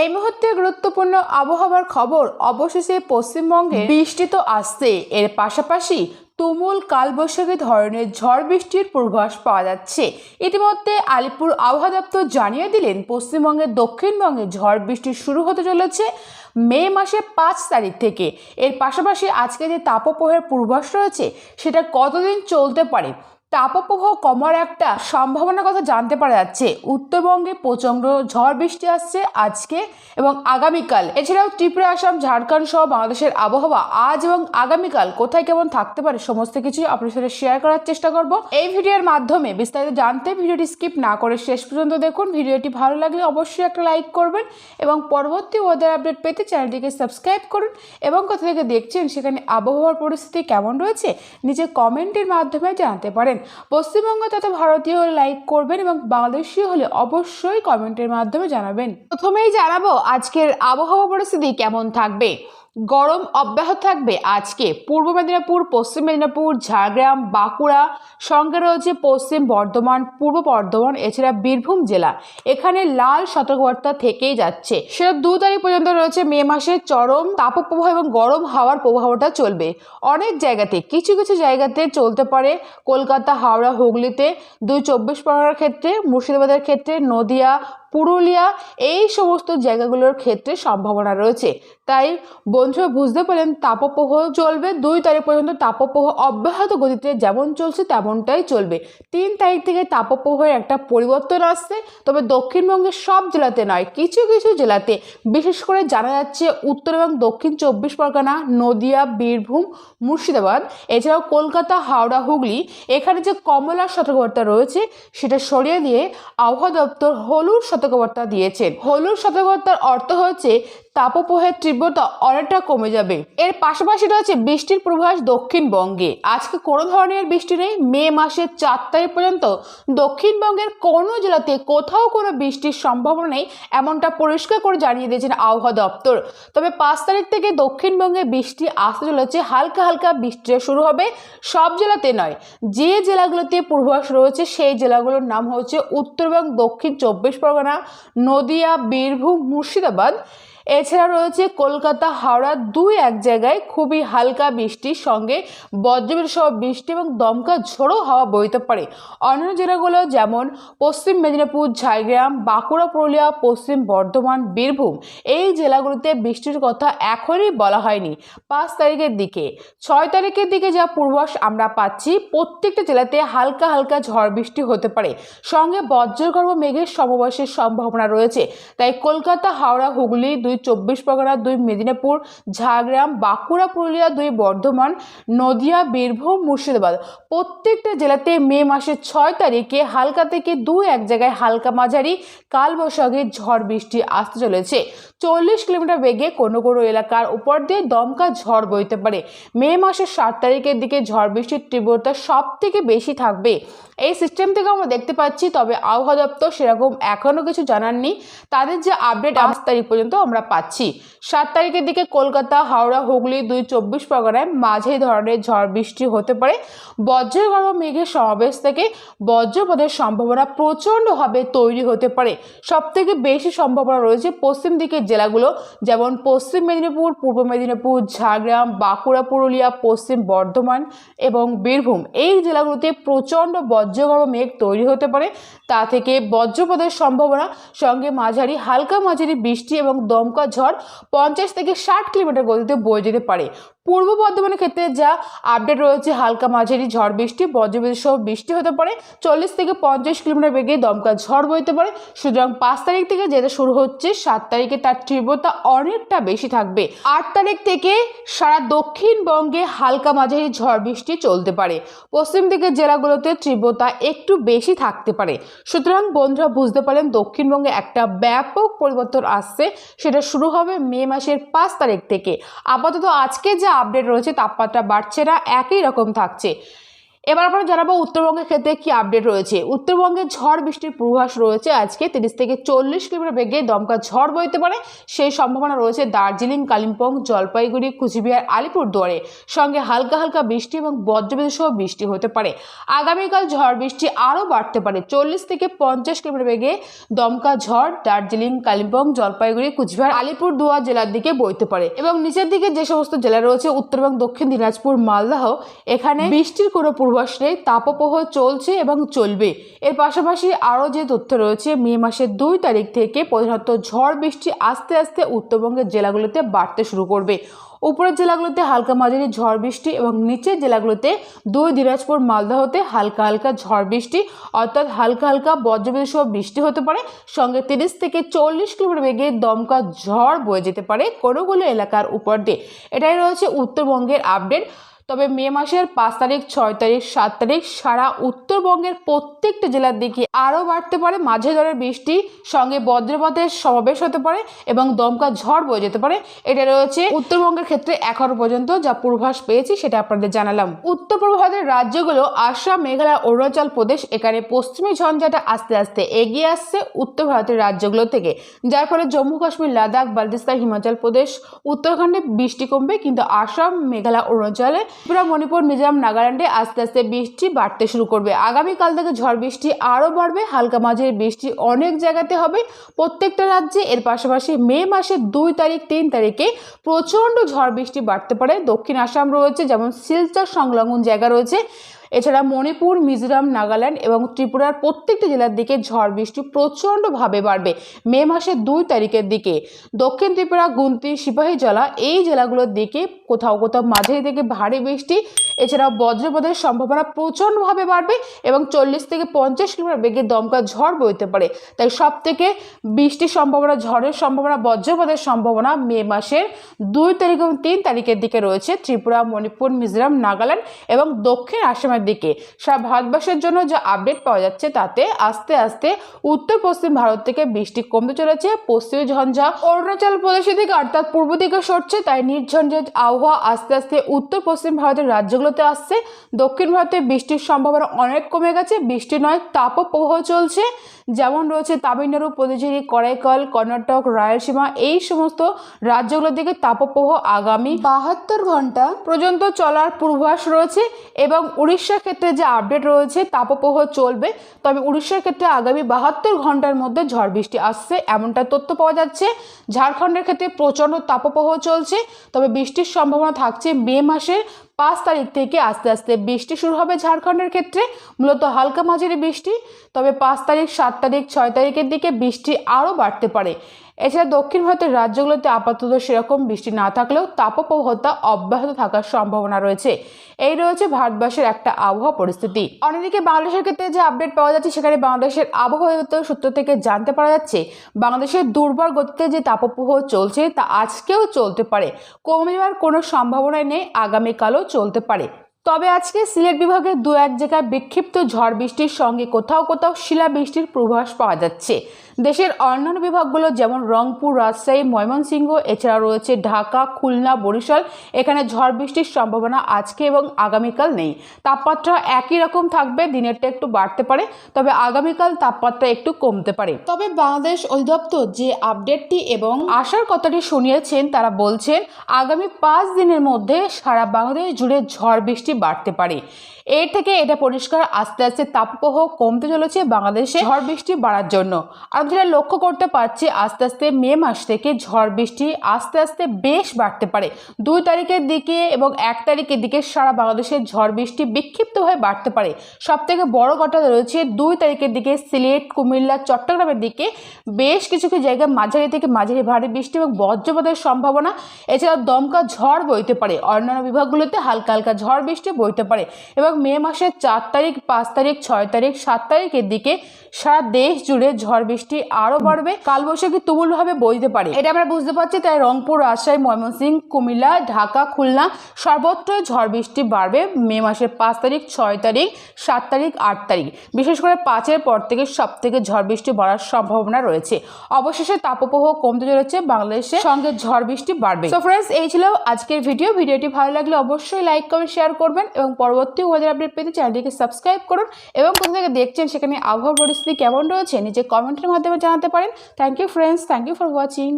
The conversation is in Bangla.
এই মুহূর্তে গুরুত্বপূর্ণ আবহাওয়ার খবর অবশেষে পশ্চিমবঙ্গে বৃষ্টি তো আসছে। এর পাশাপাশি তুমুল কালবৈশাখী ধরনের ঝড় বৃষ্টির পূর্বাভাস পাওয়া যাচ্ছে। ইতিমধ্যে আলিপুর আবহাওয়া দপ্তর জানিয়ে দিলেন, পশ্চিমবঙ্গের দক্ষিণবঙ্গে ঝড় বৃষ্টি শুরু হতে চলেছে মে মাসে পাঁচ তারিখ থেকে। এর পাশাপাশি আজকে যে তাপপ্রবাহের পূর্বাভাস রয়েছে, সেটা কতদিন চলতে পারে? তাপপ্রবাহ কমার একটা সম্ভাবনার কথা জানতে পারা যাচ্ছে। উত্তরবঙ্গে প্রচণ্ড ঝড় বৃষ্টি আসছে আজকে এবং আগামীকাল। এছাড়াও ত্রিপুরা, আসাম, ঝাড়খণ্ড সহ বাংলাদেশের আবহাওয়া আজ এবং আগামীকাল কোথায় কেমন থাকতে পারে সমস্ত কিছু আপনার সাথে শেয়ার করার চেষ্টা করব। এই ভিডিওর মাধ্যমে বিস্তারিত জানতে ভিডিওটি স্কিপ না করে শেষ পর্যন্ত দেখুন। ভিডিওটি ভালো লাগলে অবশ্যই একটা লাইক করবেন এবং পরবর্তী ওয়েদার আপডেট পেতে চ্যানেলটিকে সাবস্ক্রাইব করুন এবং কোথা থেকে দেখছেন সেখানে আবহাওয়ার পরিস্থিতি কেমন রয়েছে নিচে কমেন্টের মাধ্যমে জানতে পারেন। পশ্চিমবঙ্গ তথা ভারতীয় হলে লাইক করবেন এবং বাংলাদেশীয় হলে অবশ্যই কমেন্টের মাধ্যমে জানাবেন। প্রথমেই জানাব আজকের আবহাওয়া পরিস্থিতি কেমন থাকবে? গরম অব্যাহত থাকবে আজকে। পূর্ব মেদিনীপুর, পশ্চিম মেদিনীপুর, ঝাড়গ্রাম, বাঁকুড়া, সঙ্গে রয়েছে পশ্চিম বর্ধমান, পূর্ব বর্ধমান, এছাড়া বীরভূম জেলা। এখানে লাল সতর্কবার্তা থেকেই যাচ্ছে। সেটা দু তারিখ পর্যন্ত রয়েছে, মে মাসের চরম তাপপ্রবাহ এবং গরম হাওয়ার প্রবাহটা চলবে। অনেক জায়গাতে, কিছু কিছু জায়গাতে চলতে পারে কলকাতা, হাওড়া, হুগলিতে। দুই চব্বিশ পরগনার ক্ষেত্রে, মুর্শিদাবাদের ক্ষেত্রে, নদিয়া পুরুলিয়া, এই সমস্ত জায়গাগুলোর ক্ষেত্রে সম্ভাবনা রয়েছে। তাই বন্ধুরা বুঝতে পারেন তাপপ্রহ চলবে, দুই তারিখ পর্যন্ত তাপপ্রহ অব্যাহত গতিতে যেমন চলছে, তেমনটাই চলবে। তিন তারিখ থেকে তাপপ্রহের একটা পরিবর্তন আসছে, তবে দক্ষিণবঙ্গের সব জেলাতে নয়, কিছু কিছু জেলাতে, বিশেষ করে জানা যাচ্ছে উত্তর এবং দক্ষিণ চব্বিশ পরগনা, নদিয়া, বীরভূম, মুর্শিদাবাদ, এছাড়াও কলকাতা, হাওড়া, হুগলি, এখানে যে কমলার সতর্কবার্তা রয়েছে, সেটা সরিয়ে দিয়ে আবহাওয়া দপ্তর হলুদ সতর্কবার্তা দিয়েছেন। হলুদ সতর্কবার্তার অর্থ হচ্ছে তাপপ্রবাহের তীব্রতা অনেকটা কমে যাবে। এর পাশাপাশি রয়েছে বৃষ্টির পূর্বাভাস দক্ষিণবঙ্গে। আজকে কোনো ধরনের বৃষ্টি নেই। মে মাসের চার তারিখ পর্যন্ত দক্ষিণবঙ্গের কোনো জেলাতে কোথাও কোনো বৃষ্টির সম্ভাবনা নেই, এমনটা পরিষ্কার করে জানিয়ে দিয়েছেন আবহাওয়া দপ্তর। তবে পাঁচ তারিখ থেকে দক্ষিণবঙ্গে বৃষ্টি আসতে চলেছে। হালকা হালকা বৃষ্টি শুরু হবে সব জেলাতে নয়। যে জেলাগুলোতে পূর্বাভাস রয়েছে, সেই জেলাগুলোর নাম হচ্ছে উত্তর এবং দক্ষিণ চব্বিশ পরগনা, নদিয়া, বীরভূম, মুর্শিদাবাদ। এছাড়া রয়েছে কলকাতা, হাওড়া দুই এক জায়গায় খুবই হালকা বৃষ্টির সঙ্গে বজ্রবিদ্যুৎ সহ বৃষ্টি এবং দমকা ঝোড়ো হাওয়া বইতে পারে। অন্যান্য জেলাগুলো যেমন পশ্চিম মেদিনীপুর, ঝাড়গ্রাম, বাঁকুড়া, পুরুলিয়া, পশ্চিম বর্ধমান, বীরভূম এই জেলাগুলোতে বৃষ্টির কথা এখনই বলা হয়নি। পাঁচ তারিখের দিকে। ছয় তারিখের দিকে যা পূর্বাস আমরা পাচ্ছি, প্রত্যেকটা জেলাতে হালকা হালকা ঝড় বৃষ্টি হতে পারে। সঙ্গে বজ্রগর্ভ মেঘের সমবাসের সম্ভাবনা রয়েছে। তাই কলকাতা, হাওড়া, হুগলি দুই চব্বিশ পরগনা, দুই মেদিনীপুর, ঝাড়গ্রাম, বাঁকুড়া, পুরুলিয়া, দুই বর্ধমান, নদিয়া, বীরভূম, মুর্শিদাবাদ। প্রত্যেকটা জেলাতে মে মাসের ছয় তারিখে হালকা থেকে দু এক জায়গায় হালকা মাঝারি কালবৈশাখী ঝড় বৃষ্টি আসতে চলেছে। চল্লিশ কিলোমিটার বেগে কোনো কোনো এলাকার উপর দিয়ে দমকা ঝড় বইতে পারে। মে মাসের সাত তারিখের দিকে ঝড় বৃষ্টির তীব্রতা সব থেকে বেশি থাকবে। এই সিস্টেম থেকে আমরা দেখতে পাচ্ছি, তবে আবহাওয়া দপ্তর সেরকম এখনও কিছু জানাননি। তাদের যে আপডেট পাঁচ তারিখ পর্যন্ত আমরা পাচ্ছি। সাত তারিখের দিকে কলকাতা, হাওড়া, হুগলি দুই চব্বিশ পরগনায় মাঝে ধরনের ঝড় বৃষ্টি হতে পারে। বজ্রগর্ভ মেঘের সমাবেশ থেকে বজ্রপদের সম্ভাবনা প্রচণ্ডভাবে তৈরি হতে পারে। সব থেকে বেশি সম্ভাবনা রয়েছে পশ্চিম দিকের জেলাগুলো, যেমন পশ্চিম মেদিনীপুর, পূর্ব মেদিনীপুর, ঝাড়গ্রাম, বাঁকুড়া, পুরুলিয়া, পশ্চিম বর্ধমান এবং বীরভূম। এই জেলাগুলোতে প্রচণ্ড বজ্রগর্ভ মেঘ তৈরি হতে পারে। তা থেকে বজ্রপাতের সম্ভাবনা সঙ্গে মাঝারি, হালকা মাঝারি বৃষ্টি এবং ঝড় পঞ্চাশ থেকে ষাট কিলোমিটার গতিতে বয়ে যেতে পারে। পূর্ব বর্ধমানের ক্ষেত্রে যা আপডেট রয়েছে, হালকা মাঝারি ঝড় বৃষ্টি বজ্রবিদ্যুৎ সহ বৃষ্টি হতে পারে। চল্লিশ থেকে পঞ্চাশ কিলোমিটার বেগে দমকা ঝড় বইতে পারে। সুতরাং পাঁচ তারিখ থেকে যেটা শুরু হচ্ছে, সাত তারিখে তার তীব্রতা অনেকটা বেশি থাকবে। আট তারিখ থেকে সারা দক্ষিণবঙ্গে হালকা মাঝারি ঝড় বৃষ্টি চলতে পারে। পশ্চিম দিকের জেলাগুলোতে তীব্রতা একটু বেশি থাকতে পারে। সুতরাং বন্ধুরা বুঝতে পারেন দক্ষিণবঙ্গে একটা ব্যাপক পরিবর্তন আসছে। সেটা শুরু হবে মে মাসের পাঁচ তারিখ থেকে। আপাতত আজকে যে আপডেট রয়েছে তাপমাত্রা বাড়ছে না একই রকম থাকছে। এবার আমরা জানাব উত্তরবঙ্গের ক্ষেত্রে কি আপডেট রয়েছে। উত্তরবঙ্গে ঝড় বৃষ্টির পূর্বাভাস রয়েছে আজকে। তিরিশ থেকে চল্লিশ কিলোমিটার বেগে দমকা ঝড় বইতে পারে। সেই সম্ভাবনা রয়েছে দার্জিলিং, কালিম্পং, জলপাইগুড়ি, কুচবিহার, আলিপুরদুয়ারে। সঙ্গে হালকা হালকা বৃষ্টি এবং বজ্রবিদ্যুৎ সহ বৃষ্টি হতে পারে। আগামীকাল ঝড় বৃষ্টি আরও বাড়তে পারে। চল্লিশ থেকে পঞ্চাশ কিলোমিটার বেগে দমকা ঝড় দার্জিলিং, কালিম্পং, জলপাইগুড়ি, কুচবিহার, আলিপুরদুয়ার জেলার দিকে বইতে পারে। এবং নিচের দিকে যে সমস্ত জেলা রয়েছে উত্তর এবং দক্ষিণ দিনাজপুর, মালদাহ, এখানে বৃষ্টির কোনো পূর্বাস নেই তাপপ্রহ চলছে এবং চলবে। এর পাশাপাশি আরও যে তথ্য রয়েছে, মে মাসের দুই তারিখ থেকে প্রধানত ঝড় বৃষ্টি আস্তে আস্তে উত্তরবঙ্গের জেলাগুলোতে বাড়তে শুরু করবে। উপরের জেলাগুলোতে হালকা মাঝারি ঝড় বৃষ্টি এবং নিচের জেলাগুলোতে দুই দিনাজপুর, মালদাহতে হালকা হালকা ঝড় বৃষ্টি, অর্থাৎ হালকা হালকা বজ্রবিদ্যুৎ সহ বৃষ্টি হতে পারে। সঙ্গে তিরিশ থেকে চল্লিশ কিলোমিটার বেগে দমকা ঝড় বয়ে যেতে পারে কোনোগুলো এলাকার উপর দিয়ে। এটাই রয়েছে উত্তরবঙ্গের আপডেট। তবে মে মাসের পাঁচ তারিখ, ছয় তারিখ, সাত তারিখ সারা উত্তরবঙ্গের প্রত্যেকটা জেলার দিকে আরও বাড়তে পারে। মাঝে ধরে বৃষ্টি, সঙ্গে বজ্রপাতের সমাবেশ হতে পারে এবং দমকা ঝড় বয়ে যেতে পারে। এটা রয়েছে উত্তরবঙ্গের ক্ষেত্রে এখনও পর্যন্ত যা পূর্বাভাস পেয়েছি, সেটা আপনাদের জানালাম। উত্তর পূর্ব ভারতের রাজ্যগুলো আসাম, মেঘালয়, অরুণাচল প্রদেশ, এখানে পশ্চিমী ঝঞ্ঝাটা আস্তে আস্তে এগিয়ে আসছে উত্তর ভারতের রাজ্যগুলো থেকে। যার ফলে জম্মু, কাশ্মীর, লাদাখ বালতিস্তান হিমাচল প্রদেশ, উত্তরাখণ্ডে বৃষ্টি কমবে, কিন্তু আসাম, মেঘালয়, অরুণাচলে ত্রিপুরা, মণিপুর, মিজোরাম, নাগাল্যান্ডে আস্তে আস্তে বৃষ্টি বাড়তে শুরু করবে। আগামীকাল থেকে ঝড় বৃষ্টি আরও বাড়বে। হালকা মাঝের বৃষ্টি অনেক জায়গাতে হবে। প্রত্যেকটা রাজ্যে এর পাশাপাশি মে মাসের দুই তারিখ, তিন তারিখে প্রচণ্ড ঝড় বৃষ্টি বাড়তে পারে। দক্ষিণ আসাম রয়েছে, যেমন শিলচর সংলগ্ন জায়গা রয়েছে। এছাড়া মণিপুর, মিজোরাম, নাগাল্যান্ড এবং ত্রিপুরার প্রত্যেকটি জেলার দিকে ঝড় বৃষ্টি প্রচণ্ডভাবে বাড়বে মে মাসের দুই তারিখের দিকে। দক্ষিণ ত্রিপুরা, গুন্তি সিপাহী জেলা এই জেলাগুলোর দিকে কোথাও কোথাও মাঝারি থেকে ভারী বৃষ্টি এছাড়াও বজ্রপাতের সম্ভাবনা প্রচণ্ডভাবে বাড়বে এবং চল্লিশ থেকে পঞ্চাশ কিলোমিটার বেগে দমকা ঝড় বইতে পারে। তাই সব থেকে বৃষ্টির সম্ভাবনা, ঝড়ের সম্ভাবনা, বজ্রপাতের সম্ভাবনা মে মাসের দুই তারিখ এবং তিন তারিখের দিকে রয়েছে ত্রিপুরা, মণিপুর, মিজোরাম, নাগাল্যান্ড এবং দক্ষিণ আসামের দিকে। সারা ভারতবর্ষের জন্য যে আপডেট পাওয়া যাচ্ছে তাতে আস্তে আস্তে উত্তর পশ্চিম ভারত থেকে বৃষ্টি কমতে চলেছে, পশ্চিমী ঝঞ্ঝা অরুণাচল প্রদেশের দিকে অর্থাৎ পূর্ব দিকে সরছে, তাই নির্ঝঞ্ঝের আবহাওয়া আস্তে আস্তে উত্তর পশ্চিম ভারতের রাজ্যগুলোতে আসছে। দক্ষিণ ভারতে বৃষ্টির সম্ভাবনা অনেক কমে গেছে। বৃষ্টি নয় তাপপ্রবাহ চলছে। যেমন রয়েছে তামিলনাড়ু পুদুচেরি করাইকল কর্ণাটক রায়লসীমা এই সমস্ত রাজ্যগুলোর দিকে তাপপ্রবাহ আগামী বাহাত্তর ঘণ্টা পর্যন্ত চলার পূর্বাভাস রয়েছে এবং উড়িষ্যার ক্ষেত্রে যে আপডেট রয়েছে তাপপ্রবাহ চলবে। তবে উড়িষ্যার ক্ষেত্রে আগামী বাহাত্তর ঘণ্টার মধ্যে ঝড় বৃষ্টি আসছে। এমনটা তথ্য পাওয়া যাচ্ছে। ঝাড়খণ্ডের ক্ষেত্রে প্রচণ্ড তাপপ্রবাহ চলছে। তবে বৃষ্টির সম্ভাবনা থাকছে মে মাসের পাঁচ তারিখ থেকে আস্তে আস্তে বৃষ্টি শুরু হবে ঝাড়খণ্ডের ক্ষেত্রে, মূলত হালকা মাঝারি বৃষ্টি। তবে পাঁচ তারিখ, সাত তারিখ, ছয় তারিখের দিকে বৃষ্টি আরও বাড়তে পারে। এছাড়া দক্ষিণ ভারতের রাজ্যগুলোতে আপাতত সেরকম বৃষ্টি না থাকলেও তাপপ্রবাহতা অব্যাহত থাকার সম্ভাবনা রয়েছে। এই রয়েছে ভারতবর্ষের একটা আবহাওয়া পরিস্থিতি। অন্যদিকে বাংলাদেশের ক্ষেত্রে যে আপডেট পাওয়া যাচ্ছে, সেখানে বাংলাদেশের আবহাওয়াগত সূত্র থেকে জানতে পারা যাচ্ছে, বাংলাদেশের দুর্বল গতিতে যে তাপপ্রবাহ চলছে, তা আজকেও চলতে পারে। কমে যাওয়ার কোনো সম্ভাবনাই নেই, আগামীকালও চলতে পারে। তবে আজকে সিলেট বিভাগে দু এক জায়গায় বিক্ষিপ্ত ঝড় বৃষ্টির সঙ্গে কোথাও কোথাও শিলা বৃষ্টির পূর্বাভাস পাওয়া যাচ্ছে। দেশের অন্যান্য বিভাগগুলো যেমন রংপুর, রাজশাহী, ময়মনসিংহ, এছাড়া রয়েছে ঢাকা, খুলনা, বরিশাল। এখানে ঝড় বৃষ্টির সম্ভাবনা আজকে এবং আগামীকাল নেই। তাপমাত্রা একই রকম থাকবে, দিনেরটা একটু বাড়তে পারে, তবে আগামীকাল তাপমাত্রা একটু কমতে পারে। তবে বাংলাদেশ অধিদপ্তর যে আপডেটটি এবং আসার কথাটি শুনিয়েছেন, তারা বলছেন, আগামী পাঁচ দিনের মধ্যে সারা বাংলাদেশ জুড়ে ঝড় বৃষ্টি বাড়তে পারে। এর থেকে এটা পরিষ্কার, আস্তে আস্তে তাপপ্রহ কমতে চলেছে বাংলাদেশে ঝড় বৃষ্টি বাড়ার জন্য। আমরা যেটা লক্ষ্য করতে পারছি, আস্তে আস্তে মে মাস থেকে ঝড় বৃষ্টি আস্তে আস্তে বেশ বাড়তে পারে। দুই তারিখের দিকে এবং এক তারিখের দিকে সারা বাংলাদেশে ঝড় বৃষ্টি বিক্ষিপ্তভাবে বাড়তে পারে। সব থেকে বড় কথা রয়েছে, দুই তারিখের দিকে সিলেট, কুমিল্লা, চট্টগ্রামের দিকে বেশ কিছু কিছু জায়গায় মাঝারি থেকে মাঝারি ভারী বৃষ্টি এবং বজ্রপাতের সম্ভাবনা। এছাড়া দমকা ঝড় বইতে পারে, অন্যান্য বিভাগগুলোতে হালকা হালকা ঝড় বৃষ্টি বইতে পারে। এবং মে মাসের চার তারিখ, পাঁচ তারিখ, ছয় তারিখ, সাত তারিখের দিকে সারা দেশ জুড়ে ঝড় বৃষ্টি আরও বাড়বে। কালবৈশাখী তুমুলভাবে বইতে পারে। এটা আমরা বুঝতে পারছি, তাই রংপুর, রাজশাহী, ময়মনসিংহ, কুমিল্লা, ঢাকা, খুলনা সর্বত্র ঝড় বৃষ্টি বাড়বে। মে মাসের পাঁচ তারিখ, ছয় তারিখ, সাত তারিখ, আট তারিখ। বিশেষ করে পাঁচের পর থেকে সব থেকে ঝড় বৃষ্টি বাড়ার সম্ভাবনা রয়েছে। অবশেষে তাপপ্রবাহ কমতে চলেছে বাংলাদেশের সঙ্গে ঝড় বৃষ্টি বাড়বে। সো ফ্রেন্ডস এই ছিল আজকের ভিডিও ভিডিওটি ভালো লাগলে অবশ্যই লাইক কমেন্ট শেয়ার করবেন এবং পরবর্তী ওয়েদার আপডেট পেতে চ্যানেলটিকে সাবস্ক্রাইব করুন এবং কোথা থেকে দেখছেন সেখানে আবহাওয়া পরিস্থিতি কেমন রয়েছে? নিজে কমেন্টের মাধ্যমে জানাতে পারেন। Thank you friends thank you for watching